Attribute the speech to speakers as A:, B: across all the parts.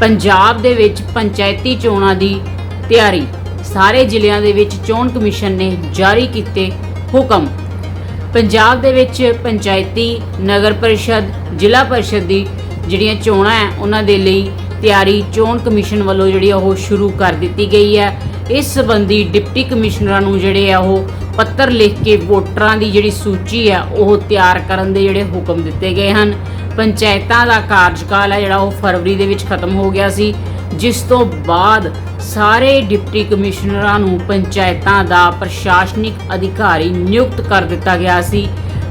A: ਪੰਜਾਬ ਦੇ ਵਿੱਚ ਪੰਚਾਇਤੀ ਚੋਣਾਂ ਦੀ ਤਿਆਰੀ। ਸਾਰੇ ਜ਼ਿਲ੍ਹਿਆਂ ਦੇ ਵਿੱਚ ਚੋਣ ਕਮਿਸ਼ਨ ਨੇ ਜਾਰੀ ਕੀਤੇ ਹੁਕਮ। ਪੰਜਾਬ ਦੇ ਵਿੱਚ ਪੰਚਾਇਤੀ, ਨਗਰ ਪਰਿਸ਼ਦ, ਜ਼ਿਲ੍ਹਾ ਪਰਿਸ਼ਦ ਦੀ ਜਿਹੜੀਆਂ ਚੋਣਾਂ ਹੈ, ਉਹਨਾਂ ਦੇ ਲਈ ਤਿਆਰੀ ਚੋਣ ਕਮਿਸ਼ਨ ਵੱਲੋਂ ਜਿਹੜੀ ਆ ਉਹ ਸ਼ੁਰੂ ਕਰ ਦਿੱਤੀ ਗਈ ਹੈ। ਇਸ ਸੰਬੰਧੀ ਡਿਪਟੀ ਕਮਿਸ਼ਨਰਾਂ ਨੂੰ ਜਿਹੜੇ ਆ ਉਹ ਪੱਤਰ ਲਿਖ ਕੇ ਵੋਟਰਾਂ ਦੀ ਜਿਹੜੀ ਸੂਚੀ ਹੈ, ਉਹ ਤਿਆਰ ਕਰਨ ਦੇ ਜਿਹੜੇ ਹੁਕਮ ਦਿੱਤੇ ਗਏ ਹਨ। ਪੰਚਾਇਤਾਂ ਦਾ ਕਾਰਜਕਾਲ ਹੈ, ਜਿਹੜਾ ਉਹ ਫਰਵਰੀ ਦੇ ਵਿੱਚ ਖਤਮ ਹੋ ਗਿਆ ਸੀ। ਜਿਸ ਤੋਂ ਬਾਅਦ ਸਾਰੇ ਡਿਪਟੀ ਕਮਿਸ਼ਨਰਾਂ ਨੂੰ ਪੰਚਾਇਤਾਂ ਦਾ ਪ੍ਰਸ਼ਾਸਨਿਕ ਅਧਿਕਾਰੀ ਨਿਯੁਕਤ ਕਰ ਦਿੱਤਾ ਗਿਆ ਸੀ।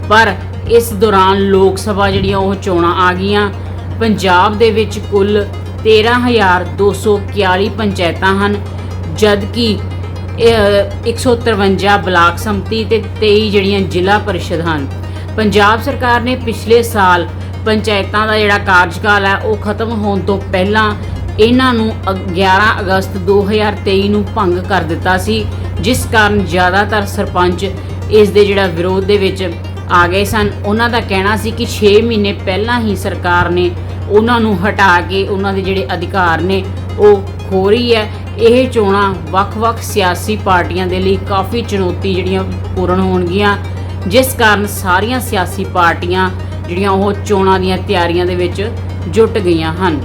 A: ਪਰ ਇਸ ਦੌਰਾਨ ਲੋਕ ਸਭਾ ਜਿਹੜੀਆਂ, ਉਹ ਚੋਣਾਂ ਆ ਗਈਆਂ। ਪੰਜਾਬ ਦੇ ਵਿੱਚ ਕੁੱਲ 13241 ਪੰਚਾਇਤਾਂ ਹਨ। ਜਦਕਿ 153 ਬਲਾਕ ਸੰਮਤੀ ਤੇ 23 ਜਿਹੜੀਆਂ ਜ਼ਿਲ੍ਹਾ ਪਰਿਸ਼ਦ ਹਨ। ਪੰਜਾਬ ਸਰਕਾਰ ਨੇ ਪਿਛਲੇ ਸਾਲ ਪੰਚਾਇਤਾਂ ਦਾ ਜਿਹੜਾ ਕਾਰਜਕਾਲ ਹੈ, ਉਹ ਖਤਮ ਹੋਣ ਤੋਂ ਪਹਿਲਾਂ ਇਹਨਾਂ ਨੂੰ ਅਗ- 11 ਅਗਸਤ 2023 ਨੂੰ ਭੰਗ ਕਰ ਦਿੱਤਾ ਸੀ, ਜਿਸ ਕਾਰਨ ਜ਼ਿਆਦਾਤਰ ਸਰਪੰਚ ਇਸ ਦੇ ਜਿਹੜਾ ਵਿਰੋਧ ਦੇ ਵਿੱਚ ਆ ਗਏ ਸਨ। ਉਹਨਾਂ ਦਾ ਕਹਿਣਾ ਸੀ ਕਿ 6 ਮਹੀਨੇ ਪਹਿਲਾਂ ਹੀ ਸਰਕਾਰ ਨੇ ਉਹਨਾਂ ਨੂੰ ਹਟਾ ਕੇ ਉਹਨਾਂ ਦੇ ਜਿਹੜੇ ਅਧਿਕਾਰ ਨੇ, ਉਹ ਖੋ ਰਹੀ ਹੈ। ਇਹ ਚੋਣਾਂ ਵੱਖ-ਵੱਖ ਸਿਆਸੀ ਪਾਰਟੀਆਂ ਦੇ ਲਈ ਕਾਫੀ ਚੁਣੌਤੀ ਜਿਹੜੀਆਂ ਪੂਰਨ ਹੋਣਗੀਆਂ, ਜਿਸ ਕਾਰਨ ਸਾਰੀਆਂ ਸਿਆਸੀ ਪਾਰਟੀਆਂ ਜਿਹੜੀਆਂ ਉਹ ਚੋਣਾਂ ਦੀਆਂ ਤਿਆਰੀਆਂ ਦੇ ਵਿੱਚ ਜੁਟ ਗਈਆਂ ਹਨ।